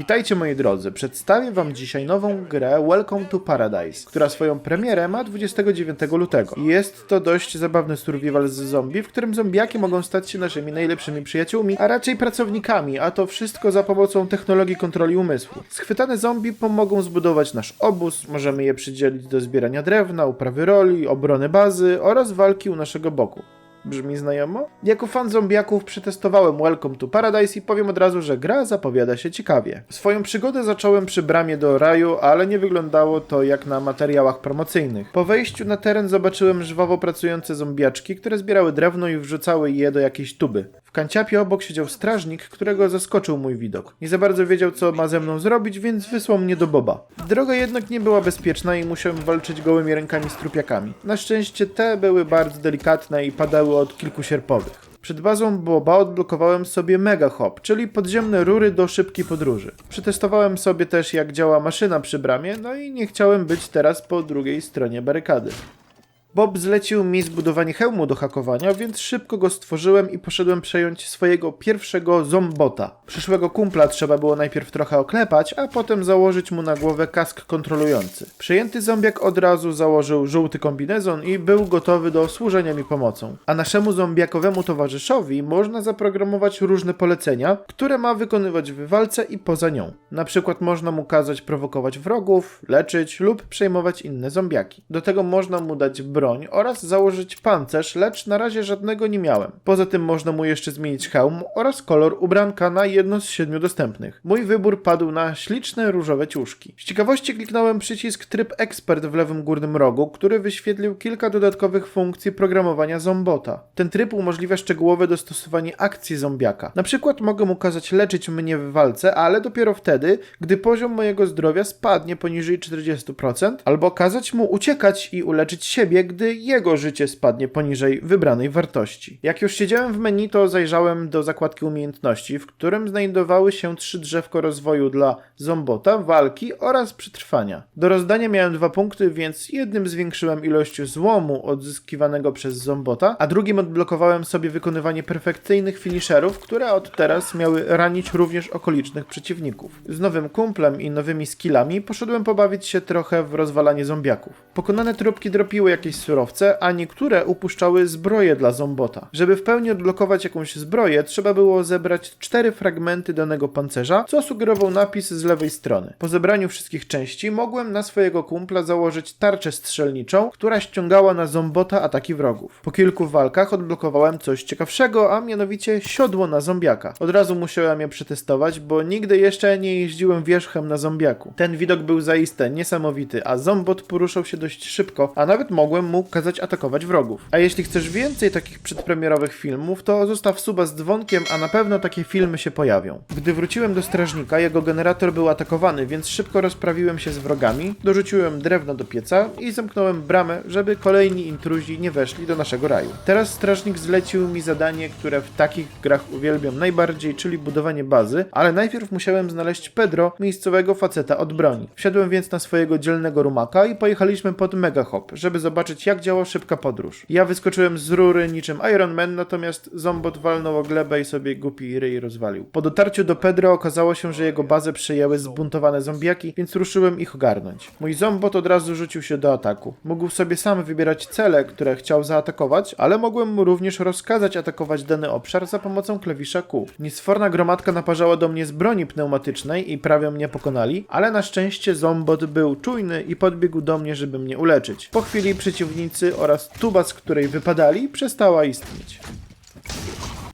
Witajcie moi drodzy, przedstawię wam dzisiaj nową grę Welcome to Paradise, która swoją premierę ma 29 lutego. Jest to dość zabawny survival z zombie, w którym zombiaki mogą stać się naszymi najlepszymi przyjaciółmi, a raczej pracownikami, a to wszystko za pomocą technologii kontroli umysłu. Schwytane zombie pomogą zbudować nasz obóz, możemy je przydzielić do zbierania drewna, uprawy roli, obrony bazy oraz walki u naszego boku. Brzmi znajomo? Jako fan zombiaków przetestowałem Welcome to Paradise i powiem od razu, że gra zapowiada się ciekawie. Swoją przygodę zacząłem przy bramie do raju, ale nie wyglądało to jak na materiałach promocyjnych. Po wejściu na teren zobaczyłem żwawo pracujące zombiaczki, które zbierały drewno i wrzucały je do jakiejś tuby. W kanciapie obok siedział strażnik, którego zaskoczył mój widok. Nie za bardzo wiedział, co ma ze mną zrobić, więc wysłał mnie do Boba. Droga jednak nie była bezpieczna i musiałem walczyć gołymi rękami z trupiakami. Na szczęście te były bardzo delikatne i padały od kilku sierpowych. Przed bazą Boba odblokowałem sobie Mega Hop, czyli podziemne rury do szybkiej podróży. Przetestowałem sobie też jak działa maszyna przy bramie, no i nie chciałem być teraz po drugiej stronie barykady. Bob zlecił mi zbudowanie hełmu do hakowania, więc szybko go stworzyłem i poszedłem przejąć swojego pierwszego zombota. Przyszłego kumpla trzeba było najpierw trochę oklepać, a potem założyć mu na głowę kask kontrolujący. Przejęty zombiak od razu założył żółty kombinezon i był gotowy do służenia mi pomocą. A naszemu zombiakowemu towarzyszowi można zaprogramować różne polecenia, które ma wykonywać w walce i poza nią. Na przykład można mu kazać prowokować wrogów, leczyć lub przejmować inne zombiaki. Do tego można mu dać broń oraz założyć pancerz, lecz na razie żadnego nie miałem. Poza tym można mu jeszcze zmienić hełm oraz kolor ubranka na jedno z siedmiu dostępnych. Mój wybór padł na śliczne różowe ciuszki. Z ciekawości kliknąłem przycisk tryb ekspert w lewym górnym rogu, który wyświetlił kilka dodatkowych funkcji programowania zombota. Ten tryb umożliwia szczegółowe dostosowanie akcji zombiaka. Na przykład mogę mu kazać leczyć mnie w walce, ale dopiero wtedy, gdy poziom mojego zdrowia spadnie poniżej 40%, albo kazać mu uciekać i uleczyć siebie, gdy jego życie spadnie poniżej wybranej wartości. Jak już siedziałem w menu, to zajrzałem do zakładki umiejętności, w którym znajdowały się trzy drzewko rozwoju dla zombota, walki oraz przetrwania. Do rozdania miałem dwa punkty, więc jednym zwiększyłem ilość złomu odzyskiwanego przez zombota, a drugim odblokowałem sobie wykonywanie perfekcyjnych finisherów, które od teraz miały ranić również okolicznych przeciwników. Z nowym kumplem i nowymi skillami poszedłem pobawić się trochę w rozwalanie zombiaków. Pokonane trupki dropiły jakieś surowce, a niektóre upuszczały zbroje dla zombota. Żeby w pełni odblokować jakąś zbroję, trzeba było zebrać cztery fragmenty danego pancerza, co sugerował napis z lewej strony. Po zebraniu wszystkich części mogłem na swojego kumpla założyć tarczę strzelniczą, która ściągała na zombota ataki wrogów. Po kilku walkach odblokowałem coś ciekawszego, a mianowicie siodło na zombiaka. Od razu musiałem je przetestować, bo nigdy jeszcze nie jeździłem wierzchem na zombiaku. Ten widok był zaiste niesamowity, a zombot poruszał się dość szybko, a nawet mogłem mu kazać atakować wrogów. A jeśli chcesz więcej takich przedpremierowych filmów, to zostaw suba z dzwonkiem, a na pewno takie filmy się pojawią. Gdy wróciłem do strażnika, jego generator był atakowany, więc szybko rozprawiłem się z wrogami, dorzuciłem drewno do pieca i zamknąłem bramę, żeby kolejni intruzi nie weszli do naszego raju. Teraz strażnik zlecił mi zadanie, które w takich grach uwielbiam najbardziej, czyli budowanie bazy, ale najpierw musiałem znaleźć Pedro, miejscowego faceta od broni. Wsiadłem więc na swojego dzielnego rumaka i pojechaliśmy pod Mega Hop, żeby zobaczyć jak działa szybka podróż. Ja wyskoczyłem z rury niczym Iron Man, natomiast zombot walnął o glebę i sobie głupi ryj rozwalił. Po dotarciu do Pedro okazało się, że jego bazę przejęły zbuntowane zombiaki, więc ruszyłem ich ogarnąć. Mój zombot od razu rzucił się do ataku. Mógł sobie sam wybierać cele, które chciał zaatakować, ale mogłem mu również rozkazać atakować dany obszar za pomocą klawisza Q. Niesforna gromadka naparzała do mnie z broni pneumatycznej i prawie mnie pokonali, ale na szczęście zombot był czujny i podbiegł do mnie, żeby mnie uleczyć. Po chwili przeciwnicy oraz tuba, z której wypadali, przestała istnieć.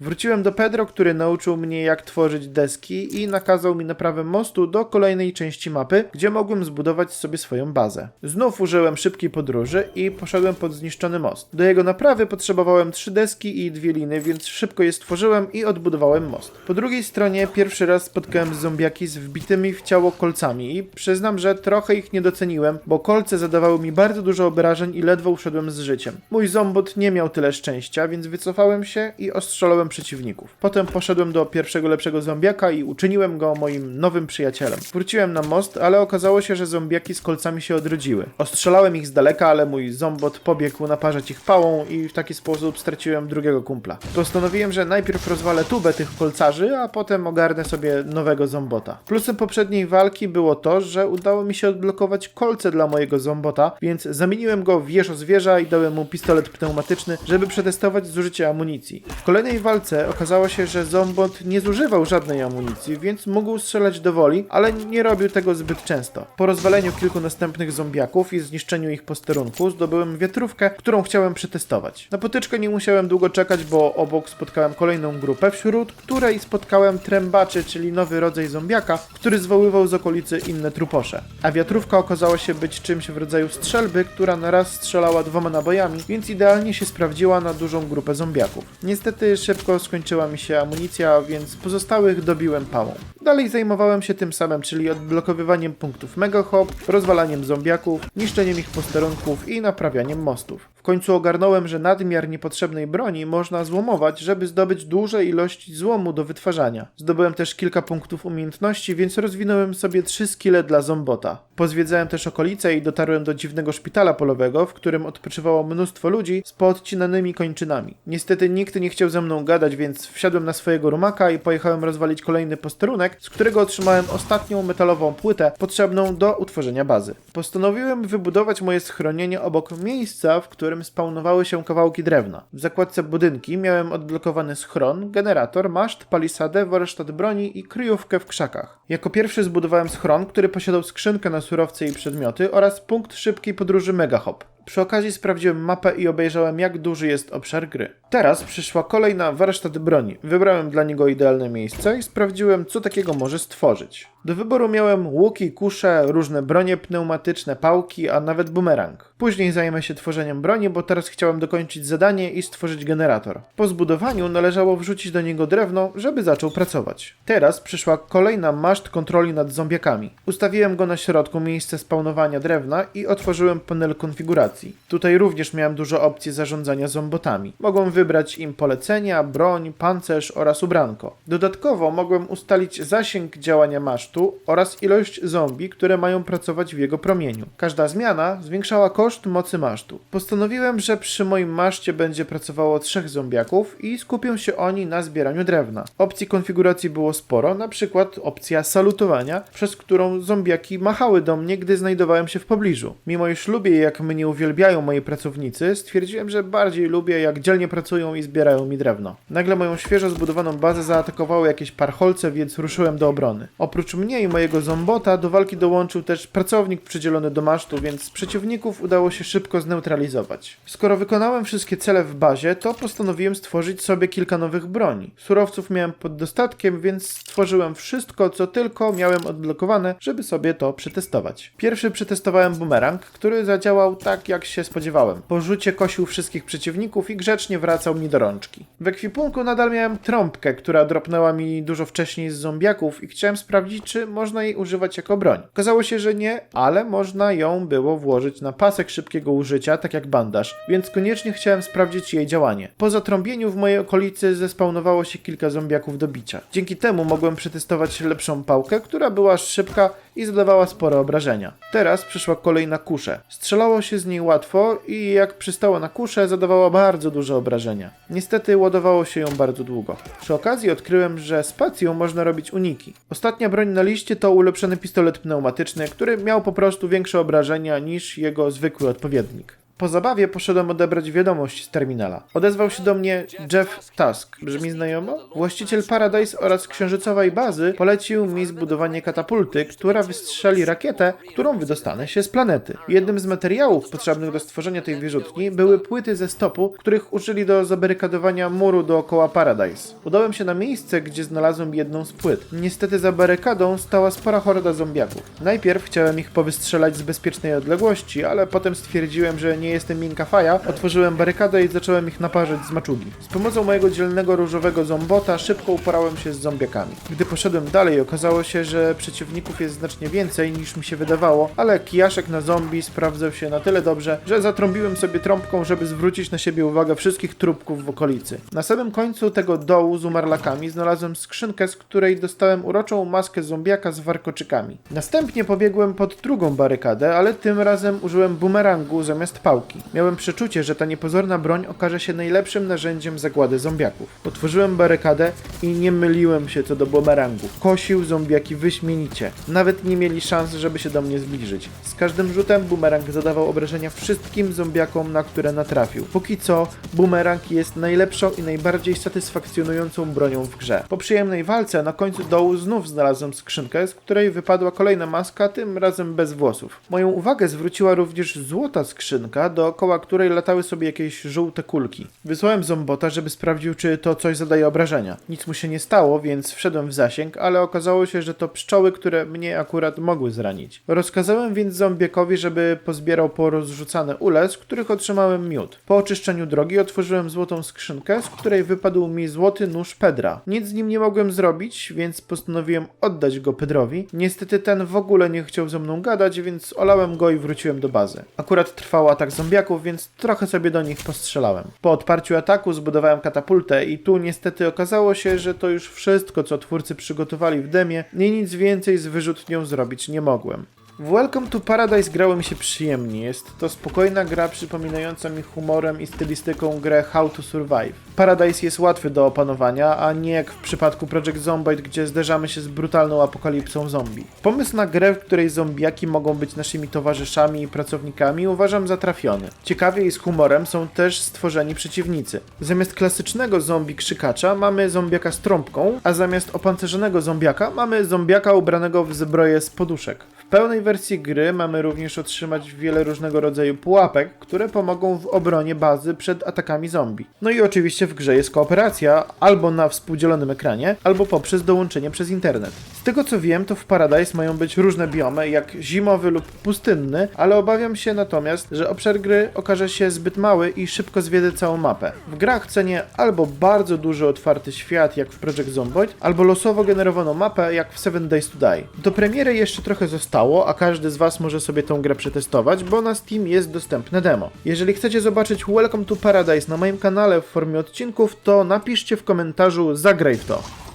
Wróciłem do Pedro, który nauczył mnie jak tworzyć deski i nakazał mi naprawę mostu do kolejnej części mapy, gdzie mogłem zbudować sobie swoją bazę. Znów użyłem szybkiej podróży i poszedłem pod zniszczony most. Do jego naprawy potrzebowałem trzy deski i dwie liny, więc szybko je stworzyłem i odbudowałem most. Po drugiej stronie pierwszy raz spotkałem zombiaki z wbitymi w ciało kolcami i przyznam, że trochę ich nie doceniłem, bo kolce zadawały mi bardzo dużo obrażeń i ledwo uszedłem z życiem. Mój zombot nie miał tyle szczęścia, więc wycofałem się i ostrzelałem przeciwników. Potem poszedłem do pierwszego lepszego zombiaka i uczyniłem go moim nowym przyjacielem. Wróciłem na most, ale okazało się, że zombiaki z kolcami się odrodziły. Ostrzelałem ich z daleka, ale mój zombot pobiegł naparzać ich pałą i w taki sposób straciłem drugiego kumpla. Postanowiłem, że najpierw rozwalę tubę tych kolcarzy, a potem ogarnę sobie nowego zombota. Plusem poprzedniej walki było to, że udało mi się odblokować kolce dla mojego zombota, więc zamieniłem go w zwierza i dałem mu pistolet pneumatyczny, żeby przetestować zużycie amunicji. W kolejnej walce okazało się, że zombot nie zużywał żadnej amunicji, więc mógł strzelać do woli, ale nie robił tego zbyt często. Po rozwaleniu kilku następnych zombiaków i zniszczeniu ich posterunku zdobyłem wiatrówkę, którą chciałem przetestować. Na potyczkę nie musiałem długo czekać, bo obok spotkałem kolejną grupę, wśród której spotkałem trębaczy, czyli nowy rodzaj zombiaka, który zwoływał z okolicy inne truposze. A wiatrówka okazała się być czymś w rodzaju strzelby, która na raz strzelała dwoma nabojami, więc idealnie się sprawdziła na dużą grupę zombiaków. Niestety szybko skończyła mi się amunicja, więc pozostałych dobiłem pałą. Dalej zajmowałem się tym samym, czyli odblokowywaniem punktów Mega Hop, rozwalaniem zombiaków, niszczeniem ich posterunków i naprawianiem mostów. W końcu ogarnąłem, że nadmiar niepotrzebnej broni można złomować, żeby zdobyć duże ilości złomu do wytwarzania. Zdobyłem też kilka punktów umiejętności, więc rozwinąłem sobie trzy skille dla zombota. Pozwiedzałem też okolice i dotarłem do dziwnego szpitala polowego, w którym odpoczywało mnóstwo ludzi z poodcinanymi kończynami. Niestety nikt nie chciał ze mną gadać, więc wsiadłem na swojego rumaka i pojechałem rozwalić kolejny posterunek, z którego otrzymałem ostatnią metalową płytę potrzebną do utworzenia bazy. Postanowiłem wybudować moje schronienie obok miejsca, w którym spawnowały się kawałki drewna. W zakładce budynki miałem odblokowany schron, generator, maszt, palisadę, warsztat broni i kryjówkę w krzakach. Jako pierwszy zbudowałem schron, który posiadał skrzynkę na surowce i przedmioty oraz punkt szybkiej podróży Megahop. Przy okazji sprawdziłem mapę i obejrzałem, jak duży jest obszar gry. Teraz przyszła kolej na warsztat broni. Wybrałem dla niego idealne miejsce i sprawdziłem, co takiego może stworzyć. Do wyboru miałem łuki, kusze, różne bronie pneumatyczne, pałki, a nawet bumerang. Później zajmę się tworzeniem broni, bo teraz chciałem dokończyć zadanie i stworzyć generator. Po zbudowaniu należało wrzucić do niego drewno, żeby zaczął pracować. Teraz przyszła kolejna maszt kontroli nad zombiakami. Ustawiłem go na środku miejsca spawnowania drewna i otworzyłem panel konfiguracji. Tutaj również miałem dużo opcji zarządzania zombotami. Mogłem wybrać im polecenia, broń, pancerz oraz ubranko. Dodatkowo mogłem ustalić zasięg działania masztu oraz ilość zombie, które mają pracować w jego promieniu. Każda zmiana zwiększała koszt mocy masztu. Postanowiłem, że przy moim maszcie będzie pracowało trzech zombiaków i skupią się oni na zbieraniu drewna. Opcji konfiguracji było sporo, na przykład opcja salutowania, przez którą zombiaki machały do mnie, gdy znajdowałem się w pobliżu. Mimo iż lubię jak mnie uwielbiają moi pracownicy, stwierdziłem, że bardziej lubię jak dzielnie pracują i zbierają mi drewno. Nagle moją świeżo zbudowaną bazę zaatakowały jakieś parcholce, więc ruszyłem do obrony. Oprócz mnie i mojego zombota do walki dołączył też pracownik przydzielony do masztu, więc przeciwników udało się szybko zneutralizować. Skoro wykonałem wszystkie cele w bazie, to postanowiłem stworzyć sobie kilka nowych broni. Surowców miałem pod dostatkiem, więc stworzyłem wszystko, co tylko miałem odblokowane, żeby sobie to przetestować. Pierwszy przetestowałem bumerang, który zadziałał tak, jak się spodziewałem. Po rzucie kosił wszystkich przeciwników i grzecznie wracał mi do rączki. W ekwipunku nadal miałem trąbkę, która dropnęła mi dużo wcześniej z zombiaków i chciałem sprawdzić, czy można jej używać jako broń. Okazało się, że nie, ale można ją było włożyć na pasek szybkiego użycia, tak jak bandaż, więc koniecznie chciałem sprawdzić jej działanie. Po zatrąbieniu w mojej okolicy zespawnowało się kilka zombiaków do bicia. Dzięki temu mogłem przetestować lepszą pałkę, która była szybka i zadawała spore obrażenia. Teraz przyszła kolej na kuszę. Strzelało się z niej łatwo i jak przystało na kuszę, zadawała bardzo duże obrażenia. Niestety ładowało się ją bardzo długo. Przy okazji odkryłem, że spacją można robić uniki. Ostatnia broń na liście to ulepszony pistolet pneumatyczny, który miał po prostu większe obrażenia niż jego zwykły odpowiednik. Po zabawie poszedłem odebrać wiadomość z terminala. Odezwał się do mnie Jeff Tusk. Brzmi znajomo? Właściciel Paradise oraz księżycowej bazy polecił mi zbudowanie katapulty, która wystrzeli rakietę, którą wydostanę się z planety. Jednym z materiałów potrzebnych do stworzenia tej wyrzutni były płyty ze stopu, których użyli do zabarykadowania muru dookoła Paradise. Udałem się na miejsce, gdzie znalazłem jedną z płyt. Niestety za barykadą stała spora horda zombiaków. Najpierw chciałem ich powystrzelać z bezpiecznej odległości, ale potem stwierdziłem, że nie nie jestem miękka faja, otworzyłem barykadę i zacząłem ich naparzać z maczugi. Z pomocą mojego dzielnego różowego zombota szybko uporałem się z zombiakami. Gdy poszedłem dalej, okazało się, że przeciwników jest znacznie więcej niż mi się wydawało, ale kijaszek na zombie sprawdzał się na tyle dobrze, że zatrąbiłem sobie trąbką, żeby zwrócić na siebie uwagę wszystkich trupków w okolicy. Na samym końcu tego dołu z umarlakami znalazłem skrzynkę, z której dostałem uroczą maskę zombiaka z warkoczykami. Następnie pobiegłem pod drugą barykadę, ale tym razem użyłem bumerangu zamiast pałki. Miałem przeczucie, że ta niepozorna broń okaże się najlepszym narzędziem zagłady zombiaków. Otworzyłem barykadę i nie myliłem się co do bumerangu. Kosił zombiaki wyśmienicie. Nawet nie mieli szans, żeby się do mnie zbliżyć. Z każdym rzutem bumerang zadawał obrażenia wszystkim zombiakom, na które natrafił. Póki co, bumerang jest najlepszą i najbardziej satysfakcjonującą bronią w grze. Po przyjemnej walce na końcu dołu znów znalazłem skrzynkę, z której wypadła kolejna maska, tym razem bez włosów. Moją uwagę zwróciła również złota skrzynka, dookoła której latały sobie jakieś żółte kulki. Wysłałem zombota, żeby sprawdził, czy to coś zadaje obrażenia. Nic mu się nie stało, więc wszedłem w zasięg, ale okazało się, że to pszczoły, które mnie akurat mogły zranić. Rozkazałem więc zombiekowi, żeby pozbierał porozrzucane ule, z których otrzymałem miód. Po oczyszczeniu drogi otworzyłem złotą skrzynkę, z której wypadł mi złoty nóż Pedra. Nic z nim nie mogłem zrobić, więc postanowiłem oddać go Pedrowi. Niestety ten w ogóle nie chciał ze mną gadać, więc olałem go i wróciłem do bazy. Akurat trwał atak zombiaków, więc trochę sobie do nich postrzelałem. Po odparciu ataku zbudowałem katapultę i tu niestety okazało się, że to już wszystko, co twórcy przygotowali w demie i nic więcej z wyrzutnią zrobić nie mogłem. Welcome to Paradise grało mi się przyjemnie. Jest to spokojna gra przypominająca mi humorem i stylistyką grę How to Survive. Paradise jest łatwy do opanowania, a nie jak w przypadku Project Zomboid, gdzie zderzamy się z brutalną apokalipsą zombie. Pomysł na grę, w której zombiaki mogą być naszymi towarzyszami i pracownikami uważam za trafiony. Ciekawie i z humorem są też stworzeni przeciwnicy. Zamiast klasycznego zombie krzykacza mamy zombiaka z trąbką, a zamiast opancerzonego zombiaka mamy zombiaka ubranego w zbroję z poduszek. Pełnej wersji gry mamy również otrzymać wiele różnego rodzaju pułapek, które pomogą w obronie bazy przed atakami zombie. No i oczywiście w grze jest kooperacja, albo na współdzielonym ekranie, albo poprzez dołączenie przez internet. Z tego co wiem, to w Paradise mają być różne biomy, jak zimowy lub pustynny, ale obawiam się natomiast, że obszar gry okaże się zbyt mały i szybko zwiedzę całą mapę. W grach cenię albo bardzo duży otwarty świat, jak w Project Zomboid, albo losowo generowaną mapę, jak w Seven Days to Die. Do premiery jeszcze trochę zostało, a każdy z Was może sobie tą grę przetestować, bo na Steam jest dostępne demo. Jeżeli chcecie zobaczyć Welcome to Paradise na moim kanale w formie odcinków, to napiszcie w komentarzu zagraj w to.